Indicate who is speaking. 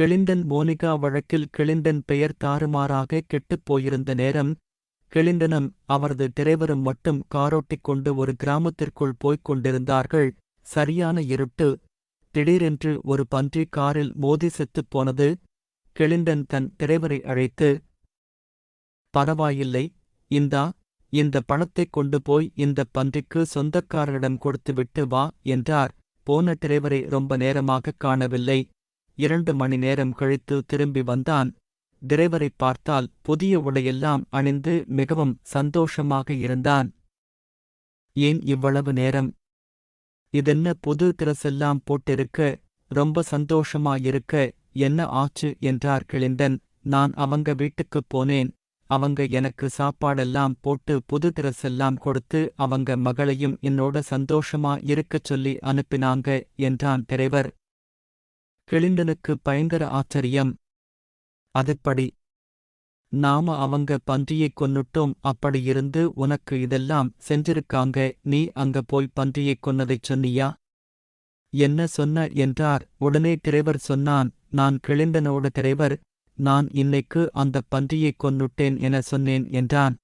Speaker 1: Clinton Monica வழக்கில் Clinton பெயர் தாறுமாறாக கெட்டுப் போயிருந்த நேரம் கிளிண்டனும் அவரது டிரைவரும் மட்டும் காரோட்டிக் கொண்டு ஒரு கிராமத்திற்குள் போய்க் கொண்டிருந்தார்கள். சரியான இருட்டு திடீரென்று ஒரு பன்றி காரில் மோதி செத்துப் போனது. கிளிண்டன் தன் டிரைவரை அழைத்து பரவாயில்லை இந்தா இந்த பணத்தைக் கொண்டு போய் இந்த பன்றிக்கு சொந்தக்காரரிடம் கொடுத்துவிட்டு வா என்றார். போன டிரைவரை ரொம்ப நேரமாகக் காணவில்லை. இரண்டு மணி நேரம் கழித்து திரும்பி வந்தான். டிரைவரை பார்த்தால் புதிய உடையெல்லாம் அணிந்து மிகவும் சந்தோஷமாக இருந்தான். ஏன் இவ்வளவு நேரம்? இதென்ன புது திரசெல்லாம் போட்டிருக்க? ரொம்ப சந்தோஷமாயிருக்க? என்ன ஆச்சு? என்றார் கிளிந்தன் நான் அவங்க வீட்டுக்குப் போனேன். அவங்க எனக்கு சாப்பாடெல்லாம் போட்டு புது திரசெல்லாம் கொடுத்து அவங்க மகளையும் என்னோட சந்தோஷமா இருக்கச் சொல்லி அனுப்பினாங்க என்றான் டிரைவர். கிளிண்டனுக்கு பயங்கர ஆச்சரியம். அதுப்படி? நாம அவங்க பன்றியைக் கொன்னுட்டோம் அப்படியிருந்து உனக்கு இதெல்லாம் செஞ்சிருக்காங்க நீ அங்க போய் பன்றியைக் கொன்னதைச் சொன்னியா? என்ன சொன்ன என்றார். உடனே டிரைவர் சொன்னான் நான் கிளிண்டனோட டிரைவர் நான் இன்னைக்கு அந்த பன்றியைக் கொன்னுட்டேன் என சொன்னேன் என்றான்.